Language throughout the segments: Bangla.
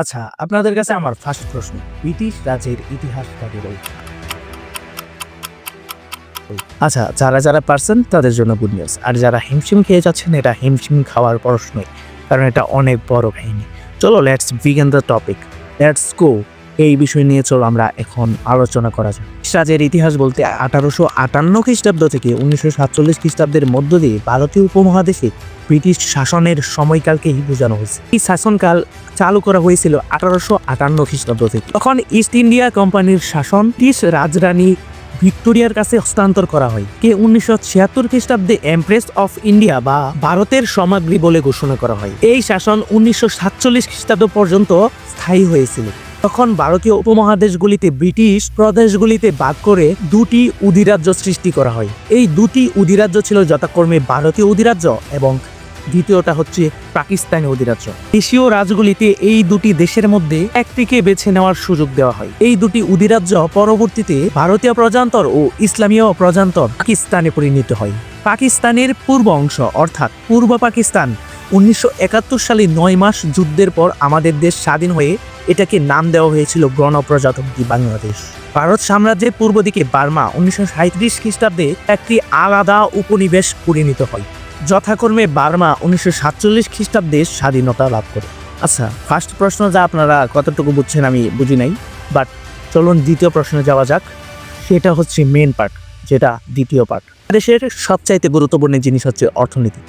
আচ্ছা আপনাদের কাছে আমার ফার্স্ট প্রশ্ন। ব্রিটিশ রাজের ইতিহাস কাকে বলে? আচ্ছা যারা যারা পারছেন তাদের জন্য গুড নিউজ আর যারা হিমশিম খেয়ে যাচ্ছেন এটা হিমশিম খাওয়ার প্রশ্নই। কারণ এটা অনেক বড় কাহিনী। চলো let's begin the topic let's go এই বিষয় নিয়ে চলো, আমরা এখন আলোচনা করা যাক। রাজের ইতিহাস বলতে আঠারোশো আটান্ন খ্রিস্টাব্দ থেকে উনিশশো সাতচল্লিশ খ্রিস্টাব্দের মধ্য দিয়ে ভারতীয় উপমহাদেশে ব্রিটিশ শাসনের সময়কালকেই বোঝানো হয়েছে। এই শাসনকাল চালু করা হয়েছিল আঠারোশো আটান্ন খ্রিস্টাব্দ থেকে। তখন ইস্ট ইন্ডিয়া কোম্পানির শাসন ব্রিটিশ রাজরানী ভিক্টোরিয়ার কাছে হস্তান্তর করা হয়, কে উনিশশো ছিয়াত্তর খ্রিস্টাব্দে এমপ্রেস অফ ইন্ডিয়া বা ভারতের সমাগ্রী বলে ঘোষণা করা হয়। এই শাসন উনিশশো সাতচল্লিশ খ্রিস্টাব্দ পর্যন্ত স্থায়ী হয়েছিল। তখন ভারতীয় উপমহাদেশগুলিতে, ব্রিটিশ প্রদেশগুলিতে ভাগ করে দুটি অধিরাজ্য সৃষ্টি করা হয়। এই দুটি অধিরাজ্য ছিল যথাক্রমে ভারতীয় অধিরাজ্য এবং দ্বিতীয়টা হচ্ছে পাকিস্তানি অধিরাজ্য এশীয় রাজগুলিতে এই দুটি দেশের মধ্যে একটিকে বেছে নেওয়ার সুযোগ দেওয়া হয়। এই দুটি অধিরাজ্য পরবর্তীতে ভারতীয় প্রজান্তর ও ইসলামীয় প্রজান্তর পাকিস্তানে পরিণত হয়। পাকিস্তানের পূর্ব অংশ, অর্থাৎ পূর্ব পাকিস্তান উনিশশো একাত্তর সালে নয় মাস যুদ্ধের পর আমাদের দেশ স্বাধীন হয়ে এটাকে নাম দেওয়া হয়েছিল গণপ্রজাতন্ত্রী বাংলাদেশ। ভারত সাম্রাজ্যের পূর্ব দিকে বার্মা উনিশশো খ্রিস্টাব্দে একটি আলাদা উপনিবেশ পরিণত হয়, যথাক্রমে বার্মা উনিশশো সাতচল্লিশ খ্রিস্টাব্দে স্বাধীনতা লাভ করে। আচ্ছা ফার্স্ট প্রশ্ন যা আপনারা কতটুকু বুঝছেন আমি বুঝি নাই বাট চলুন দ্বিতীয় প্রশ্নে যাওয়া যাক, সেটা হচ্ছে মেন পার্ট যেটা দ্বিতীয় পার্ট দেশের সবচাইতে গুরুত্বপূর্ণ জিনিস হচ্ছে অর্থনীতি।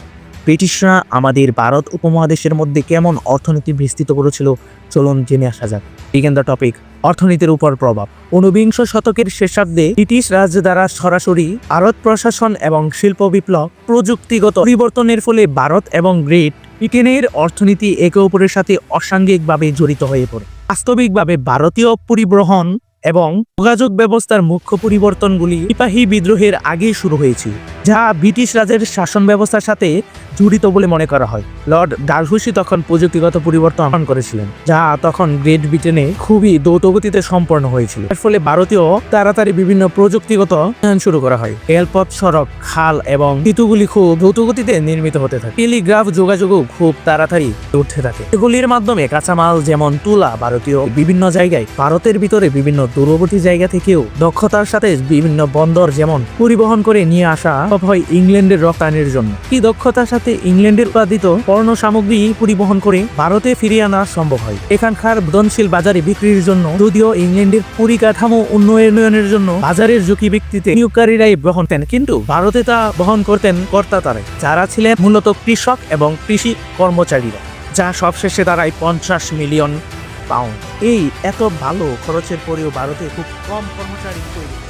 ব্রিটিশরা আমাদের ভারত উপমহাদেশের মধ্যে কেমন অর্থনীতি বিস্তৃত করেছিল, চলুন জেনে আসা যাক। বিজ্ঞান দ্য টপিক অর্থনীতির উপর প্রভাব। ঊনবিংশ শতকের শেষার্ধে ব্রিটিশ রাজ দ্বারা সরাসরি ভারত প্রশাসন এবং শিল্প বিপ্লব প্রযুক্তিগত পরিবর্তনের ফলে ভারত এবং গ্রেট ব্রিটেনের অর্থনীতি একে অপরের সাথে অসাঙ্গিকভাবে জড়িত হয়ে পড়ে। বাস্তবিকভাবে ভারতীয় পরিবহন এবং যোগাযোগ ব্যবস্থার মুখ্য পরিবর্তনগুলি সিপাহী বিদ্রোহের আগেই শুরু হয়েছিল, যা ব্রিটিশ রাজের শাসন ব্যবস্থার সাথে জড়িত বলে মনে করা হয়। লর্ড ডালহুসি তখন প্রযুক্তিগত পরিবর্তন আহ্বান করেছিলেন, যা তখন গ্রেট ব্রিটেনে খুবই দ্রুতগতিতে সম্পন্ন হয়েছিল। এর ফলে ভারতীয় তাড়াতাড়ি বিভিন্ন প্রযুক্তিগত শুরু করা হয়। রেলপথ, সড়ক, খাল এবং সেতুগুলি খুব দ্রুতগতিতে নির্মিত হতে থাকে। টেলিগ্রাফ যোগাযোগও খুব তাড়াতাড়ি উঠতে থাকে। এগুলির মাধ্যমে কাঁচামাল যেমন তুলা ভারতীয় বিভিন্ন জায়গায় ভারতের ভিতরে বিভিন্ন দূরবর্তী জায়গা থেকেও দক্ষতার সাথে বিভিন্ন বন্দর যেমন পরিবহন করে নিয়ে আসা হয় ইংল্যান্ডের রপ্তানির জন্য। এই দক্ষতার সাথে ইংল্যান্ডের উৎপাদিত পণ্য সামগ্রী পরিবহন করে ভারতে ফিরিয়ে আনা সম্ভব হয়? এখানকার বদনশীল বাজারে বিক্রির জন্য যদিও ইংল্যান্ডের পরিকাঠামো উন্নয়নের জন্য বাজারের ঝুঁকি ব্যক্তিতে নিয়োগকারীরাই বহন দেন কিন্তু ভারতে তা বহন করতেন কর্তা তারাই যারা ছিলেন মূলত কৃষক এবং কৃষি কর্মচারীরা, যা সবশেষে দাঁড়ায় পঞ্চাশ মিলিয়ন পাউন্ড। এই এত ভালো খরচের পরেও ভারতে খুব কম কর্মচারী তৈরি।